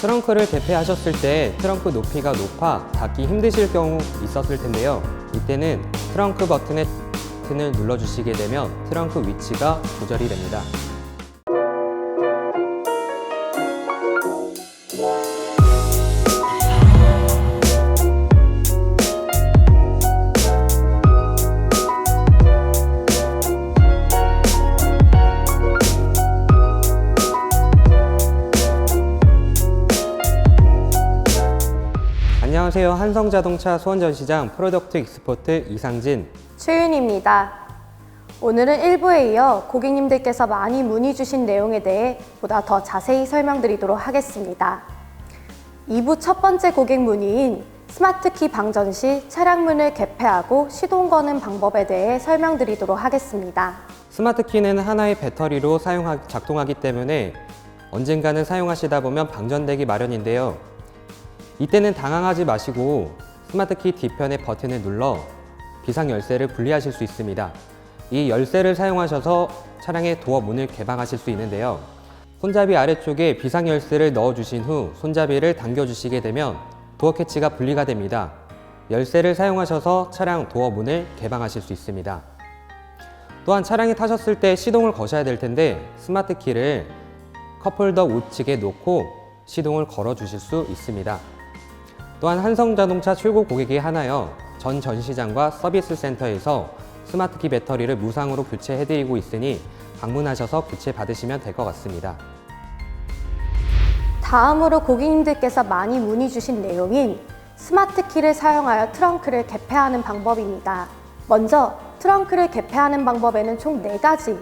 트렁크를 개폐하셨을 때 트렁크 높이가 높아 닫기 힘드실 경우 있었을 텐데요. 이때는 트렁크 버튼의 버튼을 눌러주시게 되면 트렁크 위치가 조절이 됩니다. 안녕하세요. 한성자동차 수원전시장 프로덕트 익스포트 이상진 최윤입니다. 오늘은 1부에 이어 고객님들께서 많이 문의 주신 내용에 대해 보다 더 자세히 설명드리도록 하겠습니다. 2부 첫 번째 고객 문의인 스마트키 방전 시 차량 문을 개폐하고 시동 거는 방법에 대해 설명드리도록 하겠습니다. 스마트 키는 하나의 배터리로 사용하, 작동하기 때문에 언젠가는 사용하시다 보면 방전되기 마련인데요. 이때는 당황하지 마시고 스마트 키 뒤편의 버튼을 눌러 비상 열쇠를 분리하실 수 있습니다. 이 열쇠를 사용하셔서 차량의 도어 문을 개방하실 수 있는데요. 손잡이 아래쪽에 비상 열쇠를 넣어 주신 후 손잡이를 당겨 주시게 되면 도어 캐치가 분리가 됩니다. 열쇠를 사용하셔서 차량 도어 문을 개방하실 수 있습니다. 또한 차량에 타셨을 때 시동을 거셔야 될 텐데 스마트 키를 컵홀더 우측에 놓고 시동을 걸어 주실 수 있습니다. 또한 한성자동차 출고 고객이 하나여 전 전시장과 서비스 센터에서 스마트 키 배터리를 무상으로 교체해 드리고 있으니 방문하셔서 교체 받으시면 될 것 같습니다. 다음으로 고객님들께서 많이 문의 주신 내용인 스마트 키를 사용하여 트렁크를 개폐하는 방법입니다. 먼저 트렁크를 개폐하는 방법에는 총 4가지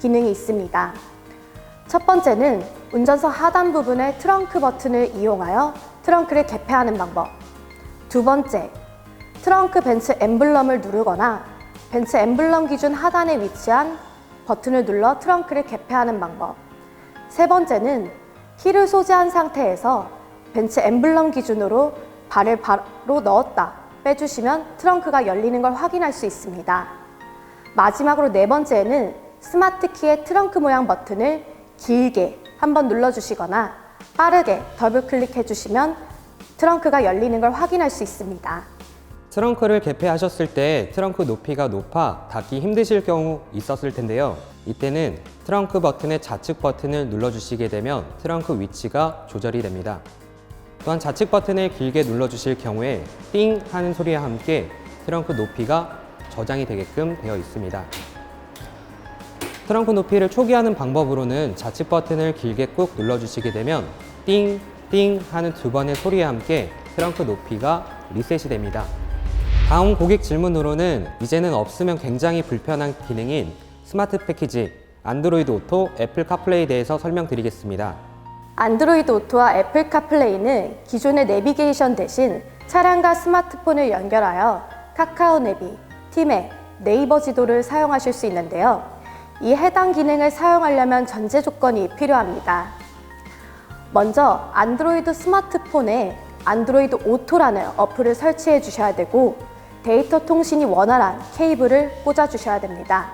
기능이 있습니다. 첫 번째는 운전석 하단 부분의 트렁크 버튼을 이용하여 트렁크를 개폐하는 방법. 두 번째, 트렁크 벤츠 엠블럼을 누르거나 벤츠 엠블럼 기준 하단에 위치한 버튼을 눌러 트렁크를 개폐하는 방법. 세 번째는 키를 소지한 상태에서 벤츠 엠블럼 기준으로 발을 바로 넣었다 빼주시면 트렁크가 열리는 걸 확인할 수 있습니다. 마지막으로 네 번째는 스마트 키의 트렁크 모양 버튼을 길게 한번 눌러주시거나 빠르게 더블 클릭해 주시면 트렁크가 열리는 걸 확인할 수 있습니다. 트렁크를 개폐하셨을 때 트렁크 높이가 높아 닫기 힘드실 경우 있었을 텐데요. 이때는 트렁크 버튼의 좌측 버튼을 눌러주시게 되면 트렁크 위치가 조절이 됩니다. 또한 좌측 버튼을 길게 눌러주실 경우에 띵 하는 소리와 함께 트렁크 높이가 저장이 되게끔 되어 있습니다. 트렁크 높이를 초기화하는 방법으로는 좌측 버튼을 길게 꾹 눌러주시게 되면 띵, 띵 하는 두 번의 소리와 함께 트렁크 높이가 리셋이 됩니다. 다음 고객 질문으로는 이제는 없으면 굉장히 불편한 기능인 스마트 패키지, 안드로이드 오토, 애플 카플레이에 대해서 설명드리겠습니다. 안드로이드 오토와 애플 카플레이는 기존의 내비게이션 대신 차량과 스마트폰을 연결하여 카카오 내비, 티맵, 네이버 지도를 사용하실 수 있는데요. 이 해당 기능을 사용하려면 전제 조건이 필요합니다. 먼저 안드로이드 스마트폰에 안드로이드 오토라는 어플을 설치해 주셔야 되고 데이터 통신이 원활한 케이블을 꽂아 주셔야 됩니다.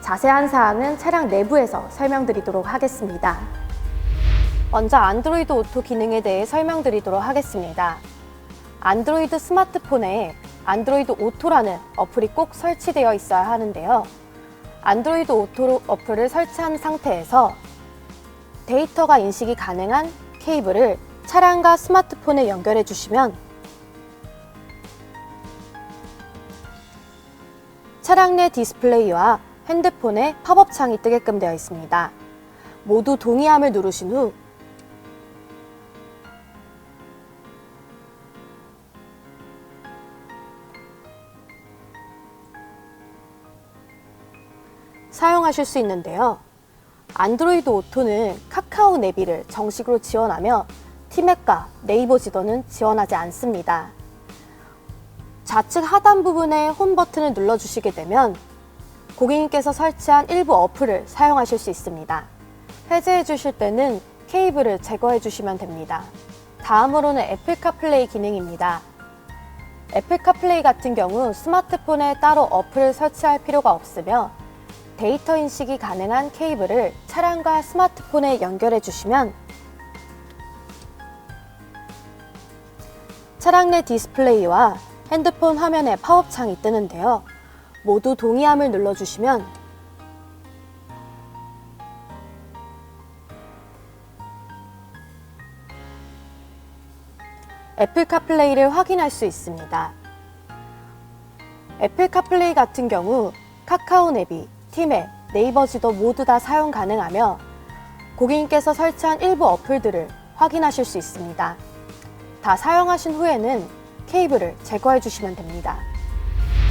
자세한 사항은 차량 내부에서 설명드리도록 하겠습니다. 먼저 안드로이드 오토 기능에 대해 설명드리도록 하겠습니다. 안드로이드 스마트폰에 안드로이드 오토라는 어플이 꼭 설치되어 있어야 하는데요. 안드로이드 오토 어플을 설치한 상태에서 데이터가 인식이 가능한 케이블을 차량과 스마트폰에 연결해 주시면 차량 내 디스플레이와 핸드폰의 팝업 창이 뜨게끔 되어 있습니다. 모두 동의함을 누르신 후 사용하실 수 있는데요. 안드로이드 오토는 카카오 내비를 정식으로 지원하며 티맵과 네이버 지도는 지원하지 않습니다. 좌측 하단 부분의 홈 버튼을 눌러주시게 되면 고객님께서 설치한 일부 어플을 사용하실 수 있습니다. 해제해 주실 때는 케이블을 제거해 주시면 됩니다. 다음으로는 애플 카플레이 기능입니다. 애플 카플레이 같은 경우 스마트폰에 따로 어플을 설치할 필요가 없으며 데이터 인식이 가능한 케이블을 차량과 스마트폰에 연결해 주시면 차량 내 디스플레이와 핸드폰 화면에 팝업 창이 뜨는데요. 모두 동의함을 눌러주시면 애플 카플레이를 확인할 수 있습니다. 애플 카플레이 같은 경우 카카오 내비, 티맵, 네이버 지도 모두 다 사용 가능하며 고객님께서 설치한 일부 어플들을 확인하실 수 있습니다. 다 사용하신 후에는 케이블을 제거해 주시면 됩니다.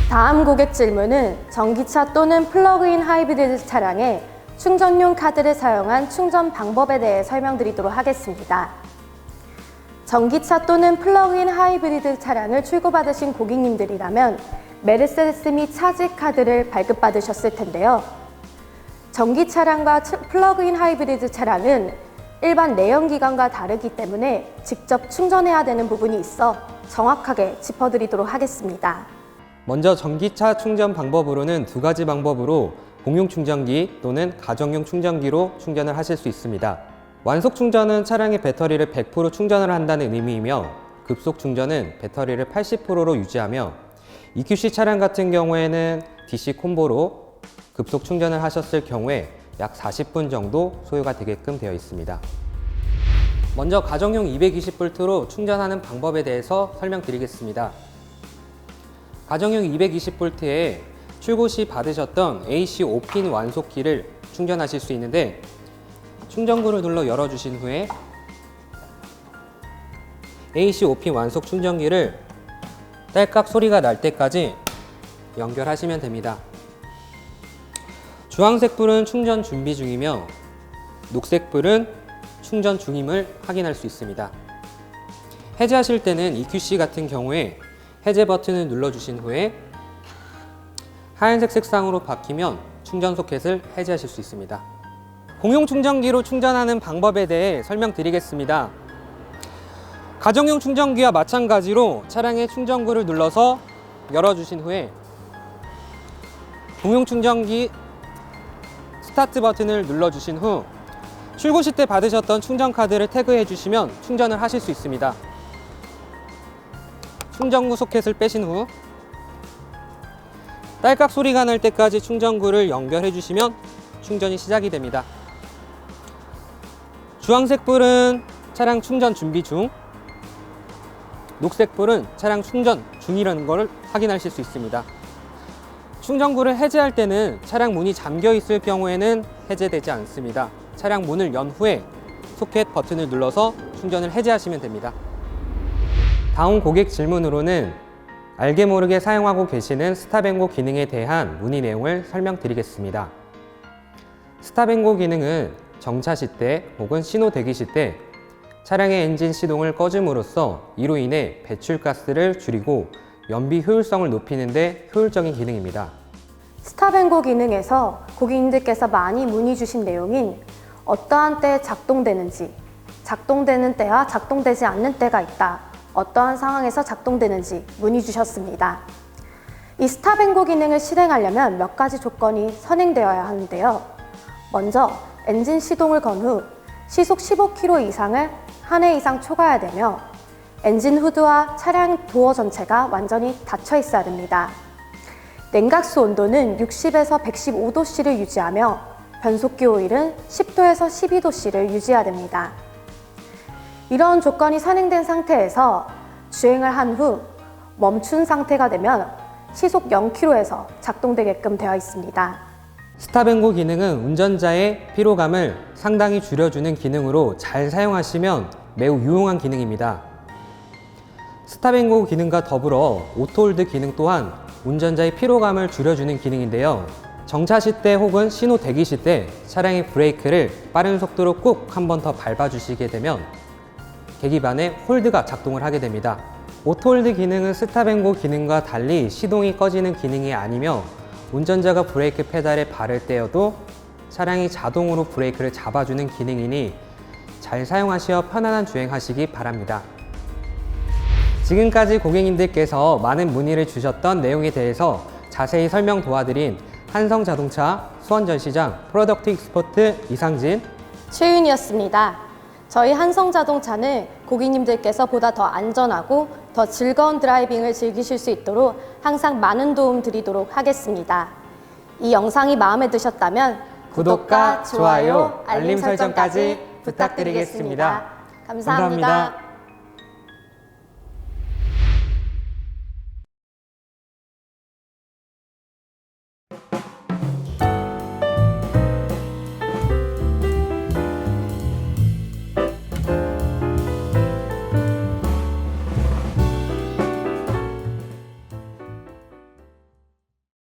다음 고객 질문은 전기차 또는 플러그인 하이브리드 차량에 충전용 카드를 사용한 충전 방법에 대해 설명드리도록 하겠습니다. 전기차 또는 플러그인 하이브리드 차량을 출고받으신 고객님들이라면 메르세데스 및 차지 카드를 발급받으셨을 텐데요. 전기 차량과 차- 플러그인 하이브리드 차량은 일반 내연기관과 다르기 때문에 직접 충전해야 되는 부분이 있어 정확하게 짚어드리도록 하겠습니다. 먼저 전기차 충전 방법으로는 두 가지 방법으로 공용 충전기 또는 가정용 충전기로 충전을 하실 수 있습니다. 완속 충전은 차량의 배터리를 100% 충전을 한다는 의미이며 급속 충전은 배터리를 80%로 유지하며 EQC 차량 같은 경우에는 DC 콤보로 급속 충전을 하셨을 경우에 약 40분 정도 소요가 되게끔 되어 있습니다. 먼저 가정용 220V로 충전하는 방법에 대해서 설명드리겠습니다. 가정용 220V에 출고 시 받으셨던 AC 5핀 완속기를 충전하실 수 있는데 충전구를 눌러 열어주신 후에 AC 5핀 완속 충전기를 딸깍 소리가 날 때까지 연결하시면 됩니다. 주황색 불은 충전 준비 중이며 녹색 불은 충전 중임을 확인할 수 있습니다. 해제하실 때는 EQC 같은 경우에 해제 버튼을 눌러주신 후에 하얀색 색상으로 바뀌면 충전 소켓을 해제하실 수 있습니다. 공용 충전기로 충전하는 방법에 대해 설명드리겠습니다. 가정용 충전기와 마찬가지로 차량의 충전구를 눌러서 열어주신 후에 공용 충전기 스타트 버튼을 눌러주신 후 출고 시 때 받으셨던 충전 카드를 태그해 주시면 충전을 하실 수 있습니다. 충전구 소켓을 빼신 후 딸깍 소리가 날 때까지 충전구를 연결해 주시면 충전이 시작이 됩니다. 주황색 불은 차량 충전 준비 중, 녹색 불은 차량 충전 중이라는 것을 확인하실 수 있습니다. 충전구를 해제할 때는 차량 문이 잠겨 있을 경우에는 해제되지 않습니다. 차량 문을 연 후에 소켓 버튼을 눌러서 충전을 해제하시면 됩니다. 다음 고객 질문으로는 알게 모르게 사용하고 계시는 스탑앤고 기능에 대한 문의 내용을 설명드리겠습니다. 스탑앤고 기능은 정차 시때 혹은 신호 대기 시때 차량의 엔진 시동을 꺼줌으로써 이로 인해 배출가스를 줄이고 연비 효율성을 높이는 데 효율적인 기능입니다. 스탑앤고 기능에서 고객님들께서 많이 문의 주신 내용인 어떠한 때에 작동되는지, 작동되는 때와 작동되지 않는 때가 있다. 어떠한 상황에서 작동되는지 문의 주셨습니다. 이 스탑앤고 기능을 실행하려면 몇 가지 조건이 선행되어야 하는데요. 먼저 엔진 시동을 건 후 시속 15km 이상을 한회 이상 초과해야 되며 엔진 후드와 차량 도어 전체가 완전히 닫혀 있어야 됩니다. 냉각수 온도는 60에서 115도씨를 유지하며 변속기 오일은 10도에서 12도씨를 유지해야 됩니다. 이런 조건이 선행된 상태에서 주행을 한 후 멈춘 상태가 되면 시속 0km에서 작동되게끔 되어 있습니다. 스탑앤고 기능은 운전자의 피로감을 상당히 줄여주는 기능으로 잘 사용하시면 매우 유용한 기능입니다. 스탑앤고 기능과 더불어 오토홀드 기능 또한 운전자의 피로감을 줄여주는 기능인데요. 정차 시때 혹은 신호 대기 시 때 차량의 브레이크를 빠른 속도로 꾹 한 번 더 밟아주시게 되면 계기반에 홀드가 작동을 하게 됩니다. 오토홀드 기능은 스탑앤고 기능과 달리 시동이 꺼지는 기능이 아니며 운전자가 브레이크 페달에 발을 떼어도 차량이 자동으로 브레이크를 잡아주는 기능이니 잘 사용하시어 편안한 주행하시기 바랍니다. 지금까지 고객님들께서 많은 문의를 주셨던 내용에 대해서 자세히 설명 도와드린 한성자동차 수원전시장 프로덕트 익스포트 이상진 최윤이었습니다. 저희 한성자동차는 고객님들께서 보다 더 안전하고 더 즐거운 드라이빙을 즐기실 수 있도록 항상 많은 도움 드리도록 하겠습니다. 이 영상이 마음에 드셨다면 구독과 좋아요, 알림 설정까지 부탁드리겠습니다. 감사합니다. 감사합니다.